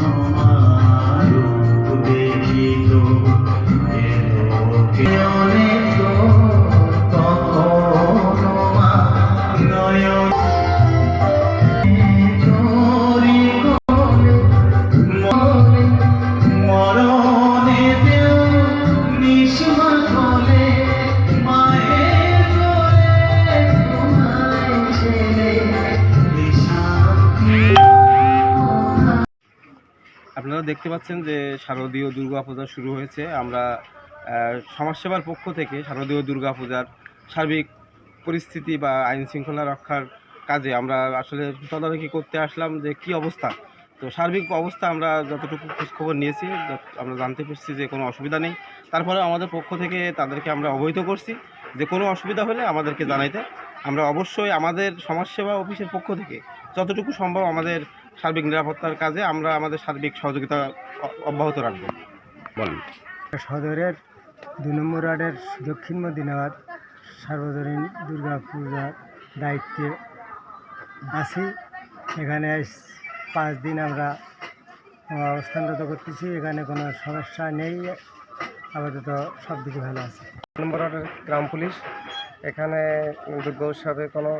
তোমায় আপনারা দেখতে পাচ্ছেন যে শারদীয় দুর্গাপূজা শুরু হয়েছে। আমরা সমাজসেবার পক্ষ থেকে শারদীয় দুর্গাপূজার সার্বিক পরিস্থিতি বা আইন শৃঙ্খলা রক্ষার কাজে আমরা আসলে তদারকি করতে আসলাম যে কি অবস্থা। তো সার্বিক অবস্থা আমরা যতটুকু খোঁজখবর নিয়েছি আমরা জানতে পারছি যে কোনো অসুবিধা নেই। তারপরে আমাদের পক্ষ থেকে তাদেরকে আমরা অবহিত করছি যে কোনো অসুবিধা হলে আমাদেরকে জানাইতে। আমরা অবশ্যই আমাদের সমাজসেবা অফিসের পক্ষ থেকে যতটুকু সম্ভব আমাদের সার্বিক নিরাপত্তার কাজে আমরা আমাদের সার্বিক সহযোগিতা অব্যাহত রাখব। বলেন। সদরের দুই নম্বর ওয়ার্ডের দক্ষিণ মদিনাবাদ সার্বজনীন দুর্গা পূজার দায়িত্বে আছি। এখানে পাঁচ দিন আমরা অবস্থানরত করতেছি। এখানে কোনো সমস্যা নেই। আপাতত সব দিকে ভালো আছে। নম্বর ওয়ার্ডের গ্রাম পুলিশ। এখানে দুর্গা উৎসবে কোনো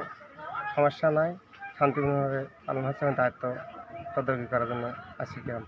সমস্যা নাই। শান্তিপূর্ণভাবে পালন হচ্ছে এবং দায়িত্ব তদারকি করার জন্য আসি গ্রাম।